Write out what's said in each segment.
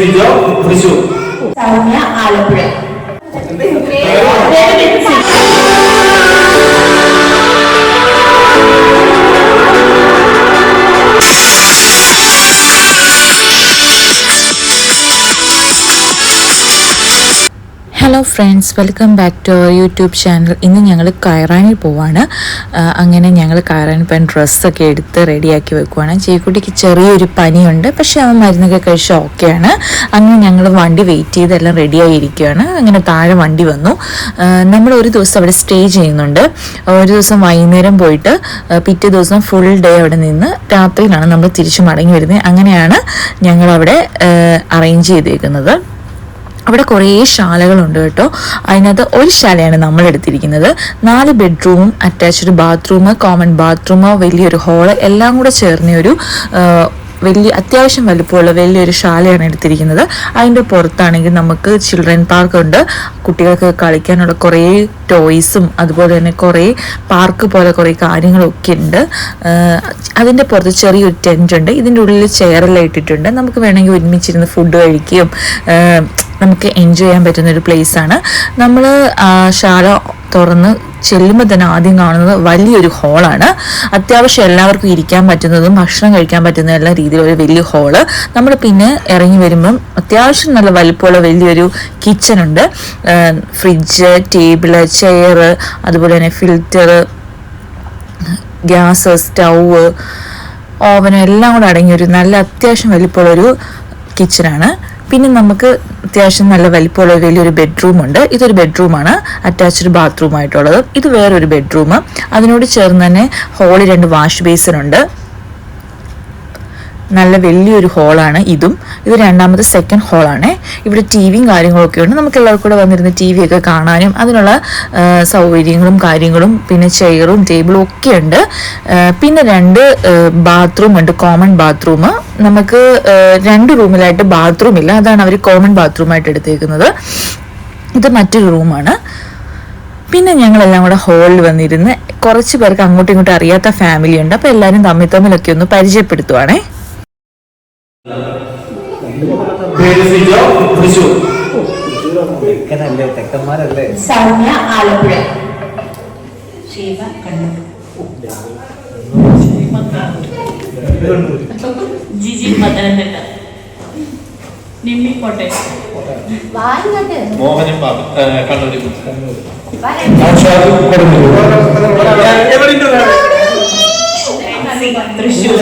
Video Vijo Thrissur Alappuzha. Hello friends welcome back to our YouTube channel ഇന്ന് ഞങ്ങൾ കയറാനിൽ പോവാണ്. അങ്ങനെ ഞങ്ങൾ കയറാൻ ഇപ്പം ഡ്രസ്സൊക്കെ എടുത്ത് റെഡിയാക്കി വെക്കുവാണ്. ചേക്കുട്ടിക്ക് ചെറിയൊരു പനിയുണ്ട്. പക്ഷേ അവൻ മരുന്നൊക്കെ കഴിച്ച് ഓക്കെയാണ് അങ്ങനെ ഞങ്ങൾ വണ്ടി വെയിറ്റ് ചെയ്തെല്ലാം റെഡിയായിരിക്കുകയാണ് അങ്ങനെ താഴെ വണ്ടി വന്നു. നമ്മൾ ഒരു ദിവസം അവിടെ സ്റ്റേ ചെയ്യുന്നുണ്ട്. ഒരു ദിവസം വൈകുന്നേരം പോയിട്ട് പിറ്റേ ദിവസം ഫുൾ ഡേ അവിടെ നിന്ന് രാത്രിയിലാണ് നമ്മൾ തിരിച്ചു മടങ്ങി വരുന്നത്. അങ്ങനെയാണ് ഞങ്ങളവിടെ അറേഞ്ച് ചെയ്തേക്കുന്നത്. അവിടെ കുറേ ശാലകളുണ്ട് കേട്ടോ. അതിനകത്ത് ഒരു ശാലയാണ് നമ്മൾ എടുത്തിരിക്കുന്നത്. നാല് bedroom attached bathroom common bathroom വലിയൊരു ഹാൾ എല്ലാം കൂടെ ചേർന്ന ഒരു വലിയ അത്യാവശ്യം വലുപ്പമുള്ള വലിയൊരു ശാലയാണ് എടുത്തിരിക്കുന്നത്. അതിന്റെ പുറത്താണെങ്കിൽ നമുക്ക് ചിൽഡ്രൻ പാർക്ക് ഉണ്ട്. കുട്ടികൾക്ക് കളിക്കാനുള്ള കുറേ ടോയ്സും അതുപോലെ തന്നെ കുറേ പാർക്ക് പോലെ കുറേ കാര്യങ്ങളൊക്കെ ഉണ്ട്. അതിന്റെ പുറത്ത് ചെറിയൊരു ടെന്റ് ഉണ്ട്. ഇതിന്റെ ഉള്ളിൽ ചെയറെല്ലാം ഇട്ടിട്ടുണ്ട്. നമുക്ക് വേണമെങ്കിൽ ഒരുമിച്ചിരുന്ന് ഫുഡ് കഴിക്കുകയും നമുക്ക് എൻജോയ് ചെയ്യാൻ പറ്റുന്ന ഒരു ആണ്. നമ്മൾ ശാല തുറന്ന് ചെല്ലുമ്പോൾ തന്നെ ആദ്യം കാണുന്നത് വലിയൊരു ഹോളാണ് അത്യാവശ്യം എല്ലാവർക്കും ഇരിക്കാൻ പറ്റുന്നതും ഭക്ഷണം കഴിക്കാൻ പറ്റുന്ന എല്ലാ രീതിയിലുള്ള ഒരു വലിയ ഹോൾ നമ്മൾ പിന്നെ ഇറങ്ങി വരുമ്പം അത്യാവശ്യം നല്ല വലിപ്പമുള്ള വലിയൊരു കിച്ചൺ ഉണ്ട്. ഫ്രിഡ്ജ് ടേബിൾ ചെയർ അതുപോലെ തന്നെ ഫിൽറ്റർ ഗ്യാസ് സ്റ്റൗവ് ഓവനും എല്ലാം കൂടെ അടങ്ങിയ ഒരു നല്ല അത്യാവശ്യം വലിപ്പമുള്ളൊരു കിച്ചണാണ് പിന്നെ നമുക്ക് അത്യാവശ്യം നല്ല വലിപ്പമുള്ള വലിയൊരു ബെഡ്റൂം ഉണ്ട്. ഇതൊരു ബെഡ്റൂമാണ് അറ്റാച്ച്ഡ് ബാത്റൂം ആയിട്ടുള്ളത്. ഇത് വേറൊരു ബെഡ്റൂം അതിനോട് ചേർന്ന് തന്നെ ഹോളിൽ രണ്ട് വാഷ് ബേസിൻ ഉണ്ട്. നല്ല വലിയൊരു ഹോളാണ് ഇതും. ഇത് രണ്ടാമത് സെക്കൻഡ് ഹോളാണ് ഇവിടെ ടി വിയും കാര്യങ്ങളൊക്കെ ഉണ്ട്. നമുക്ക് എല്ലാവർക്കും കൂടെ വന്നിരുന്ന് ടി വി ഒക്കെ കാണാനും അതിനുള്ള സൗകര്യങ്ങളും കാര്യങ്ങളും പിന്നെ ചെയറും ടേബിളും ഒക്കെ ഉണ്ട്. പിന്നെ രണ്ട് ബാത്റൂം ഉണ്ട്. കോമൺ ബാത്റൂം നമുക്ക് രണ്ട് റൂമിലായിട്ട് ബാത്റൂം ഇല്ല. അതാണ് അവർ കോമൺ ബാത്റൂമായിട്ട് എടുത്തേക്കുന്നത്. ഇത് മറ്റൊരു റൂമാണ് പിന്നെ ഞങ്ങളെല്ലാം കൂടെ ഹോളിൽ വന്നിരുന്ന് കുറച്ച് പേർക്ക് അങ്ങോട്ടും ഇങ്ങോട്ടും അറിയാത്ത ഫാമിലി ഉണ്ട്. അപ്പോൾ എല്ലാവരും തമ്മിൽ തമ്മിലൊക്കെ ഒന്ന് പരിചയപ്പെടുത്തുവാണേ. പേര് സിജോ തൃശൂർ തെക്കനല്ലേ തെക്കന്മാരല്ലേ? സൗമ്യ ആലപ്പുഴ. ശിവ കണ്ണൂർ. ജിജി പത്തനംതിട്ട. നിമ്മി കോട്ടയം. മോഹനൻ പാപ്പ കണ്ണൂരിൽ തൃശ്ശൂർ.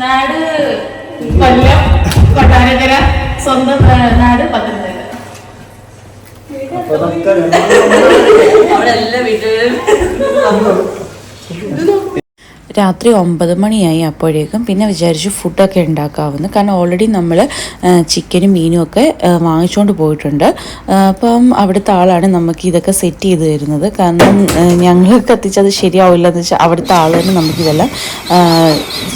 നാട് കൊല്ലം കൊട്ടാരക്കര സ്വന്തം നാട് പത്തനംതിട്ട അവിടെ എല്ലാ വീട്ടിലും. രാത്രി ഒമ്പത് മണിയായി അപ്പോഴേക്കും. പിന്നെ വിചാരിച്ചു ഫുഡൊക്കെ ഉണ്ടാക്കാവുന്നു. കാരണം ഓൾറെഡി നമ്മൾ ചിക്കനും മീനും ഒക്കെ വാങ്ങിച്ചുകൊണ്ട് പോയിട്ടുണ്ട്. അപ്പം അവിടുത്തെ ആളാണ് നമുക്ക് ഇതൊക്കെ സെറ്റ് ചെയ്ത് തരുന്നത്. കാരണം ഞങ്ങൾ കത്തിച്ചത് ശരിയാവില്ല എന്ന് വെച്ചാൽ അവിടുത്തെ ആൾ തന്നെ നമുക്കിതെല്ലാം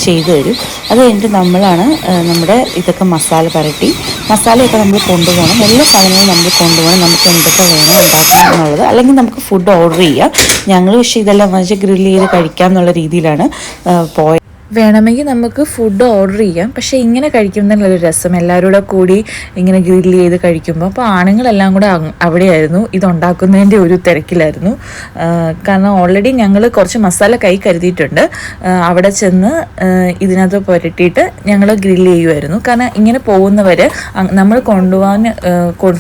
ചെയ്തു തരും. അത് കഴിഞ്ഞിട്ട് നമ്മളാണ് നമ്മുടെ ഇതൊക്കെ മസാല പരട്ടി മസാലയൊക്കെ നമ്മൾ കൊണ്ടുപോകണം. എല്ലാ സാധനങ്ങളും നമ്മൾ കൊണ്ടുപോകണം. നമുക്ക് എന്തൊക്കെ വേണം ഉണ്ടാക്കണം എന്നുള്ളത്. അല്ലെങ്കിൽ നമുക്ക് ഫുഡ് ഓർഡർ ചെയ്യാം. ഞങ്ങൾ പക്ഷേ ഇതെല്ലാം വെച്ചാൽ ഗ്രില്ല് ചെയ്ത് കഴിക്കാം എന്നുള്ള രീതിയിലാണ് ആ, പോയത് വേണമെങ്കിൽ നമുക്ക് ഫുഡ് ഓർഡർ ചെയ്യാം. പക്ഷേ ഇങ്ങനെ കഴിക്കുന്നതിലൊരു രസം. എല്ലാവരും കൂടെ ഇങ്ങനെ ഗ്രില്ല് ചെയ്ത് കഴിക്കുമ്പോൾ അപ്പോൾ ആണുങ്ങളെല്ലാം കൂടെ അവിടെയായിരുന്നു. ഇതുണ്ടാക്കുന്നതിന്റെ ഒരു തിരക്കിലായിരുന്നു. കാരണം ഓൾറെഡി ഞങ്ങൾ കുറച്ച് മസാല കൈ കരുതിയിട്ടുണ്ട്. അവിടെ ചെന്ന് ഇതിനകത്ത് പുരട്ടിയിട്ട് ഞങ്ങൾ ഗ്രില്ല് ചെയ്യുമായിരുന്നു. കാരണം ഇങ്ങനെ പോകുന്നവർ നമ്മൾ കൊണ്ടുപോകാൻ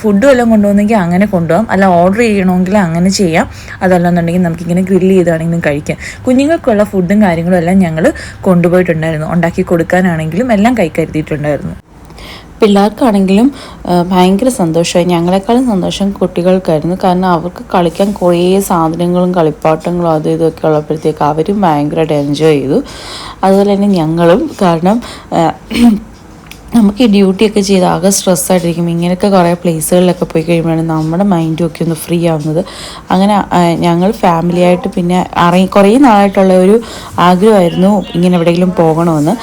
ഫുഡും എല്ലാം കൊണ്ടുപോകുന്നെങ്കിൽ അങ്ങനെ കൊണ്ടുപോകാം. അല്ല ഓർഡർ ചെയ്യണമെങ്കിൽ അങ്ങനെ ചെയ്യാം. അതല്ലെന്നുണ്ടെങ്കിൽ നമുക്കിങ്ങനെ ഗ്രില്ല് ചെയ്താണെങ്കിലും കഴിക്കാം. കുഞ്ഞുങ്ങൾക്കുള്ള ഫുഡും കാര്യങ്ങളും എല്ലാം ഞങ്ങൾ കൊണ്ടുപോയിട്ടുണ്ടായിരുന്നു. ഉണ്ടാക്കി കൊടുക്കാനാണെങ്കിലും എല്ലാം കൈ കരുതിയിട്ടുണ്ടായിരുന്നു. പിള്ളേർക്കാണെങ്കിലും ഭയങ്കര സന്തോഷമായി. ഞങ്ങളെക്കാളും സന്തോഷം കുട്ടികൾക്കായിരുന്നു. കാരണം അവർക്ക് കളിക്കാൻ കുറേ സാധനങ്ങളും കളിപ്പാട്ടങ്ങളും അതും ഇതൊക്കെ ഉള്ളപ്പോഴത്തേക്ക് അവരും ഭയങ്കരമായിട്ട് എൻജോയ് ചെയ്തു. അതുപോലെ തന്നെ ഞങ്ങളും. കാരണം നമുക്ക് ഈ ഡ്യൂട്ടിയൊക്കെ ചെയ്ത് ആകെ സ്ട്രെസ്സായിട്ടിരിക്കും ഇങ്ങനെയൊക്കെ കുറേ പ്ലേസുകളിലൊക്കെ പോയി കഴിയുമ്പോഴാണ് നമ്മുടെ മൈൻഡും ഒക്കെ ഒന്ന് ഫ്രീ ആവുന്നത്. അങ്ങനെ ഞങ്ങൾ ഫാമിലിയായിട്ട് പിന്നെ അറേ കുറേ നാളായിട്ടുള്ള ഒരു ആഗ്രഹമായിരുന്നു ഇങ്ങനെ എവിടെയെങ്കിലും പോകണമെന്ന്.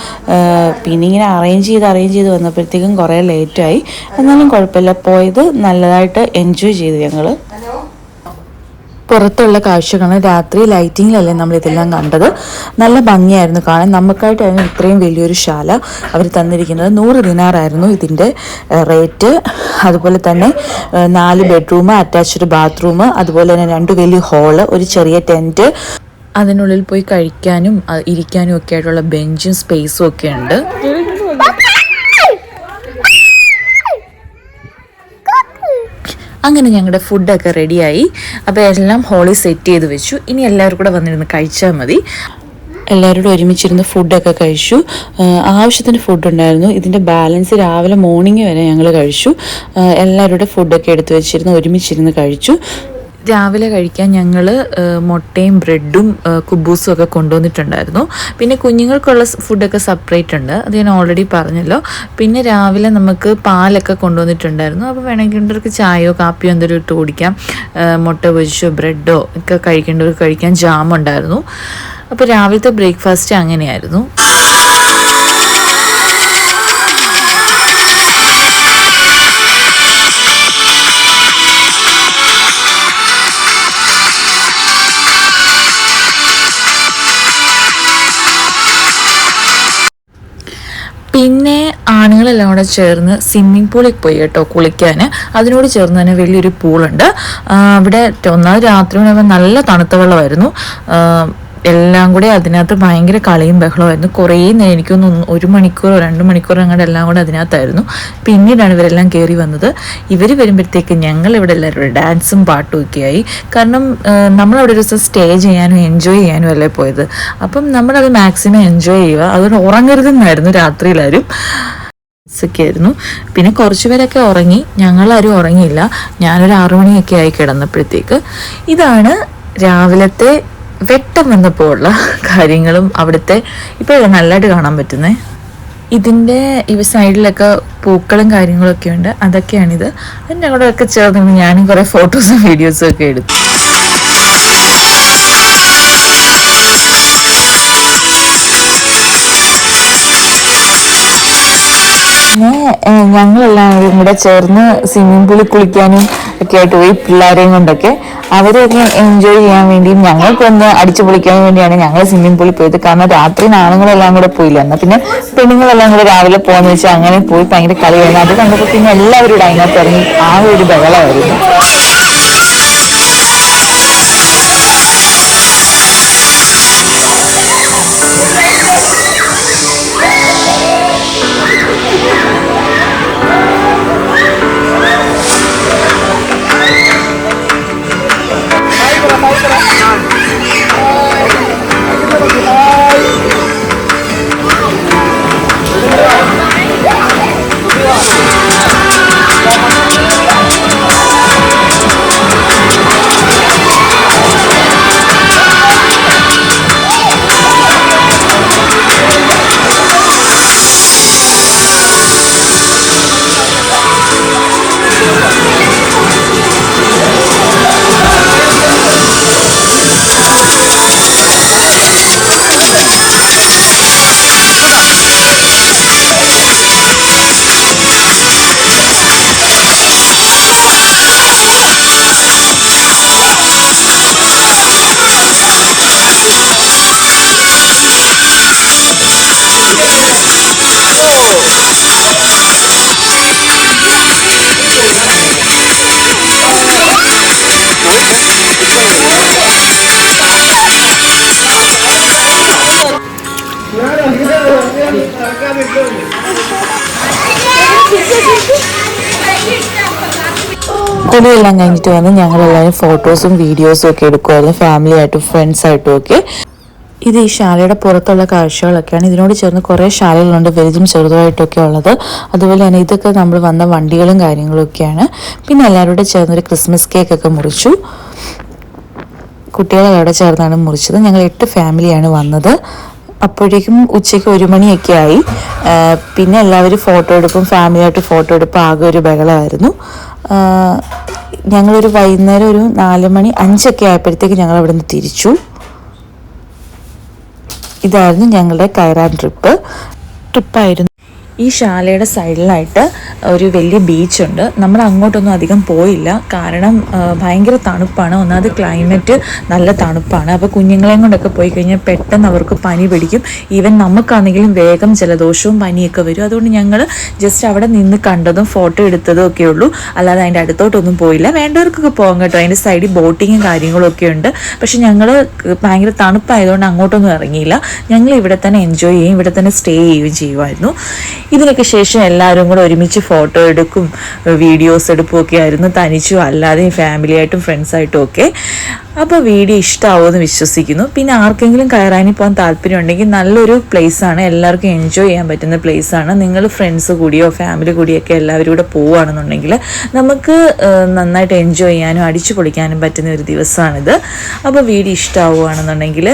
പിന്നെ ഇങ്ങനെ അറേഞ്ച് ചെയ്ത് അറേഞ്ച് ചെയ്ത് വന്നപ്പോഴത്തേക്കും കുറേ ലേറ്റായി എന്നാലും കുഴപ്പമില്ല. പോയത് നല്ലതായിട്ട് എൻജോയ് ചെയ്തു ഞങ്ങൾ പുറത്തുള്ള കാഴ്ചകളാണ്. രാത്രി ലൈറ്റിങ്ങിലല്ലേ നമ്മൾ ഇതെല്ലാം കണ്ടത്. നല്ല ഭംഗിയായിരുന്നു കാണാൻ. നമുക്കായിട്ടായിരുന്നു ഇത്രയും വലിയൊരു ശാല അവർ തന്നിരിക്കുന്നത്. നൂറ് ദിനാറായിരുന്നു ഇതിന്റെ റേറ്റ്. അതുപോലെ തന്നെ നാല് ബെഡ്റൂം അറ്റാച്ച്ഡ് ബാത്റൂം അതുപോലെ തന്നെ രണ്ട് വലിയ ഹോൾ ഒരു ചെറിയ ടെന്റ് അതിനുള്ളിൽ പോയി കഴിക്കാനും ഇരിക്കാനും ഒക്കെ ആയിട്ടുള്ള ബെഞ്ചും സ്പേസും ഒക്കെ ഉണ്ട്. അങ്ങനെ ഞങ്ങളുടെ ഫുഡൊക്കെ റെഡിയായി അപ്പോൾ എല്ലാം ഹോളിൽ സെറ്റ് ചെയ്ത് വെച്ചു. ഇനി എല്ലാവരും കൂടെ വന്നിരുന്ന് കഴിച്ചാൽ മതി. എല്ലാവരോടും ഒരുമിച്ചിരുന്ന് ഫുഡൊക്കെ കഴിച്ചു. ആവശ്യത്തിന് ഫുഡുണ്ടായിരുന്നു ഇതിന്റെ ബാലൻസ് രാവിലെ മോർണിംഗ് വരെ ഞങ്ങൾ കഴിച്ചു. എല്ലാവരുടെ ഫുഡൊക്കെ എടുത്തു വെച്ചിരുന്ന് ഒരുമിച്ചിരുന്ന് കഴിച്ചു. രാവിലെ കഴിക്കാൻ ഞങ്ങൾ മുട്ടയും ബ്രെഡും കുബൂസും ഒക്കെ കൊണ്ടുവന്നിട്ടുണ്ടായിരുന്നു. പിന്നെ കുഞ്ഞുങ്ങൾക്കുള്ള ഫുഡൊക്കെ സെപ്പറേറ്റ് ഉണ്ട്. അത് ഞാൻ ഓൾറെഡി പറഞ്ഞല്ലോ. പിന്നെ രാവിലെ നമുക്ക് പാലൊക്കെ കൊണ്ടുവന്നിട്ടുണ്ടായിരുന്നു. അപ്പോൾ വേണമെങ്കിൽ ചായയോ കാപ്പിയോ എന്തെങ്കിലും ഇട്ട് കുടിക്കാം. മുട്ട പൊരിച്ചോ ബ്രെഡോ ഒക്കെ കഴിക്കേണ്ടവർക്ക് കഴിക്കാൻ ജാം ഉണ്ടായിരുന്നു അപ്പോൾ രാവിലത്തെ ബ്രേക്ക്ഫാസ്റ്റ് അങ്ങനെയായിരുന്നു. ആണുങ്ങളെല്ലാം കൂടെ ചേർന്ന് സ്വിമ്മിംഗ് പൂളിൽ പോയി കേട്ടോ കുളിക്കാൻ അതിനോട് ചേർന്ന് തന്നെ വലിയൊരു പൂളുണ്ട് അവിടെ ഒന്നാമത് രാത്രി നല്ല തണുത്ത വെള്ളമായിരുന്നു. എല്ലാം കൂടെ അതിനകത്ത് ഭയങ്കര കളിയും ബഹളമായിരുന്നു. കുറേ നേരം എനിക്കൊന്ന് ഒരു മണിക്കൂറോ രണ്ട് മണിക്കൂറോ അങ്ങോട്ട് എല്ലാം കൂടെ അതിനകത്തായിരുന്നു. പിന്നീടാണ് ഇവരെല്ലാം കയറി വന്നത്. ഇവർ വരുമ്പോഴത്തേക്ക് ഞങ്ങൾ ഇവിടെ എല്ലാവരും ഡാൻസും പാട്ടും ഒക്കെ ആയി. കാരണം നമ്മളവിടെ ഒരു ദിവസം സ്റ്റേ ചെയ്യാനും എൻജോയ് ചെയ്യാനും അല്ലേ പോയത്? അപ്പം നമ്മളത് മാക്സിമം എൻജോയ് ചെയ്യുക. അതുകൊണ്ട് ഉറങ്ങരുതെന്നായിരുന്നു രാത്രിയിലാരും. ഒക്കെ പിന്നെ കുറച്ച് പേരൊക്കെ ഉറങ്ങി. ഞങ്ങളാരും ഉറങ്ങിയില്ല. ഞാനൊരു ആറുമണിയൊക്കെ ആയി കിടന്നപ്പോഴത്തേക്ക്. ഇതാണ് രാവിലത്തെ വെട്ടം വന്നപ്പോൾ ഉള്ള കാര്യങ്ങളും അവിടുത്തെ ഇപ്പോഴല്ലേ നല്ലതായിട്ട് കാണാൻ പറ്റുന്നേ? ഇതിന്റെ ഈ സൈഡിലൊക്കെ പൂക്കളും കാര്യങ്ങളൊക്കെ ഉണ്ട്. അതൊക്കെയാണിത്. അതിന്റെ കൂടെ ഒക്കെ ചേർന്ന് ഞാനും കുറേ ഫോട്ടോസും വീഡിയോസും ഒക്കെ എടുത്തു പിന്നെ ഞങ്ങളെല്ലാവരും കൂടെ ചേർന്ന് സ്വിമ്മിംഗ് പൂളിൽ കുളിക്കാനും ഒക്കെ ആയിട്ട് പോയി പിള്ളേരെയും കൊണ്ടൊക്കെ. അവരെയൊക്കെ എൻജോയ് ചെയ്യാൻ വേണ്ടിയും ഞങ്ങൾക്കൊന്ന് അടിച്ചു പൊളിക്കാൻ വേണ്ടിയാണ് ഞങ്ങൾ സ്വിമ്മിംഗ് പൂളിൽ പോയത്. കാരണം രാത്രി ആണുങ്ങളെല്ലാം കൂടെ പോയില്ല? എന്നാൽ പിന്നെ പെണ്ണുങ്ങളെല്ലാം കൂടെ രാവിലെ പോകുന്ന വെച്ചാൽ അങ്ങനെ പോയി ഭയങ്കര കളിയായിരുന്നു. അത് കണ്ടപ്പോൾ പിന്നെ എല്ലാവരും ഇവിടെ അതിനകത്ത് ഇറങ്ങി. ആ ഒരു ബഹളമായിരുന്നു. കുളിയെല്ലാം കഴിഞ്ഞിട്ട് വന്ന് ഞങ്ങളെല്ലാവരും ഫോട്ടോസും വീഡിയോസും ഒക്കെ എടുക്കുമായിരുന്നു ഫാമിലി ആയിട്ടും ഫ്രണ്ട്സ് ആയിട്ടും ഒക്കെ. ഇത് ഈ ശാലയുടെ പുറത്തുള്ള കാഴ്ചകളൊക്കെയാണ്. ഇതിനോട് ചേർന്ന് കുറേ ശാലകളുണ്ട്. വലുതും ചെറുതുമായിട്ടൊക്കെ ഉള്ളത്. അതുപോലെ തന്നെ ഇതൊക്കെ നമ്മൾ വന്ന വണ്ടികളും കാര്യങ്ങളും ഒക്കെയാണ്. പിന്നെ എല്ലാവരും കൂടെ ചേർന്നൊരു ക്രിസ്മസ് കേക്ക് ഒക്കെ മുറിച്ചു. കുട്ടികളവിടെ ചേർന്നാണ് മുറിച്ചത്. ഞങ്ങൾ എട്ട് ഫാമിലിയാണ് വന്നത്. അപ്പോഴേക്കും ഉച്ചയ്ക്ക് ഒരു മണിയൊക്കെ ആയി. പിന്നെ എല്ലാവരും ഫോട്ടോ എടുപ്പും ഫാമിലിയായിട്ട് ഫോട്ടോ എടുപ്പ് ആകെ ഒരു ബഹളമായിരുന്നു. ഞങ്ങളൊരു വൈകുന്നേരം ഒരു നാല് മണി അഞ്ചൊക്കെ ആയപ്പോഴത്തേക്ക് ഞങ്ങൾ അവിടെ നിന്ന് തിരിച്ചു. ഇതായിരുന്നു ഞങ്ങളുടെ കയറാൻ ട്രിപ്പ് ട്രിപ്പായിരുന്നു ഈ ശാലയുടെ സൈഡിലായിട്ട് ഒരു വലിയ ബീച്ചുണ്ട് നമ്മൾ അങ്ങോട്ടൊന്നും അധികം പോയില്ല. കാരണം ഭയങ്കര തണുപ്പാണ്. ഒന്നാമത് ക്ലൈമറ്റ് നല്ല തണുപ്പാണ്. അപ്പോൾ കുഞ്ഞുങ്ങളെയും കൊണ്ടൊക്കെ പോയി കഴിഞ്ഞാൽ പെട്ടെന്ന് അവർക്ക് പനി പിടിക്കും. ഈവൻ നമുക്കാണെങ്കിലും വേഗം ജലദോഷവും പനിയൊക്കെ വരും. അതുകൊണ്ട് ഞങ്ങൾ ജസ്റ്റ് അവിടെ നിന്ന് കണ്ടതും ഫോട്ടോ എടുത്തതും ഒക്കെ ഉള്ളൂ. അല്ലാതെ അതിന്റെ അടുത്തോട്ടൊന്നും പോയില്ല. വേണ്ടവർക്കൊക്കെ പോകാം കേട്ടോ. അതിന്റെ സൈഡിൽ ബോട്ടിങ്ങും കാര്യങ്ങളും ഒക്കെ ഉണ്ട്. പക്ഷെ ഞങ്ങൾ ഭയങ്കര തണുപ്പായതുകൊണ്ട് അങ്ങോട്ടൊന്നും ഇറങ്ങിയില്ല. ഞങ്ങൾ ഇവിടെ തന്നെ എൻജോയ് ചെയ്യും ഇവിടെ തന്നെ സ്റ്റേ ചെയ്യുകയും ചെയ്യുമായിരുന്നു. ഇതിനൊക്കെ ശേഷം എല്ലാവരും കൂടെ ഒരുമിച്ച് ഫോട്ടോ എടുക്കും വീഡിയോസ് എടുക്കും ഒക്കെ ആയിരുന്നു. തനിച്ചും അല്ലാതെയും ഫാമിലിയായിട്ടും ഫ്രണ്ട്സായിട്ടും ഒക്കെ. അപ്പോൾ വീഡിയോ ഇഷ്ടമാവുമെന്ന് വിശ്വസിക്കുന്നു. പിന്നെ ആർക്കെങ്കിലും കയറാനി പോകാൻ താല്പര്യം ഉണ്ടെങ്കിൽ നല്ലൊരു പ്ലേസാണ് എല്ലാവർക്കും എൻജോയ് ചെയ്യാൻ പറ്റുന്ന പ്ലേസാണ് നിങ്ങൾ ഫ്രണ്ട്സ് കൂടിയോ ഫാമിലി കൂടിയൊക്കെ എല്ലാവരും കൂടെ പോവുകയാണെന്നുണ്ടെങ്കിൽ നമുക്ക് നന്നായിട്ട് എൻജോയ് ചെയ്യാനും അടിച്ചു പൊളിക്കാനും പറ്റുന്ന ഒരു ദിവസമാണിത്. അപ്പോൾ വീഡിയോ ഇഷ്ടമാവുകയാണെന്നുണ്ടെങ്കിൽ